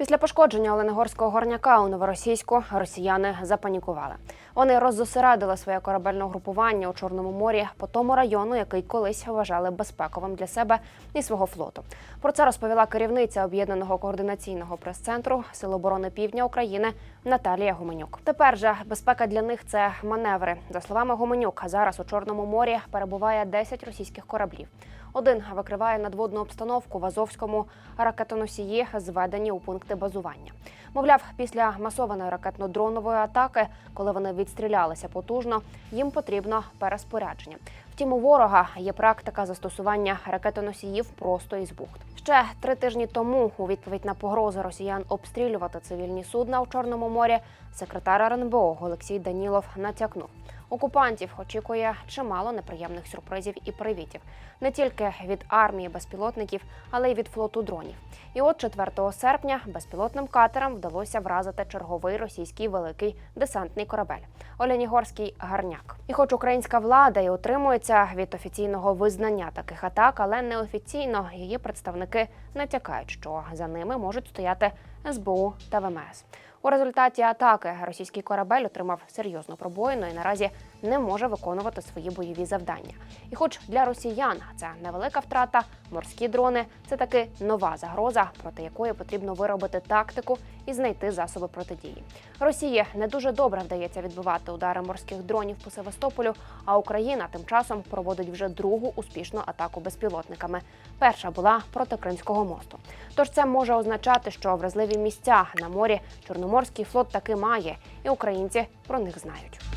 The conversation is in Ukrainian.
Після пошкодження Оленогорського горняка у новоросійську росіяни запанікували. Вони роззосередили своє корабельне угрупування у Чорному морі по тому району, який колись вважали безпековим для себе і свого флоту. Про це розповіла керівниця об'єднаного координаційного прес-центру Сил оборони Півдня України Наталія Гуменюк. Тепер же безпека для них це маневри. За словами Гуменюк, зараз у Чорному морі перебуває 10 російських кораблів. Один викриває надводну обстановку в Азовському ракетоносії, зведені у пункти базування. Мовляв, після масованої ракетно-дронової атаки, коли вони відстрілялися потужно, їм потрібно переспорядження. Втім, у ворога є практика застосування ракетоносіїв просто із бухт. Ще три тижні тому, у відповідь на погрози росіян обстрілювати цивільні судна у Чорному морі, секретар РНБО Олексій Данілов натякнув. Окупантів очікує чимало неприємних сюрпризів і привітів не тільки від армії безпілотників, але й від флоту дронів. І от 4 серпня безпілотним катерам вдалося вразити черговий російський великий десантний корабель Оленігорський гарняк. І хоч українська влада і утримується від офіційного визнання таких атак, але неофіційно її представники натякають, що за ними можуть стояти СБУ та ВМС. У результаті атаки російський корабель отримав серйозну пробоїну і наразі не може виконувати свої бойові завдання. І, хоч для росіян це невелика втрата, морські дрони це таки нова загроза, проти якої потрібно виробити тактику і знайти засоби протидії. Росії не дуже добре вдається відбивати удари морських дронів по Севастополю. А Україна тим часом проводить вже другу успішну атаку безпілотниками. Перша була проти Кримського мосту. Тож це може означати, що вразливі місця на морі Чорноморський флот таки має, і українці про них знають.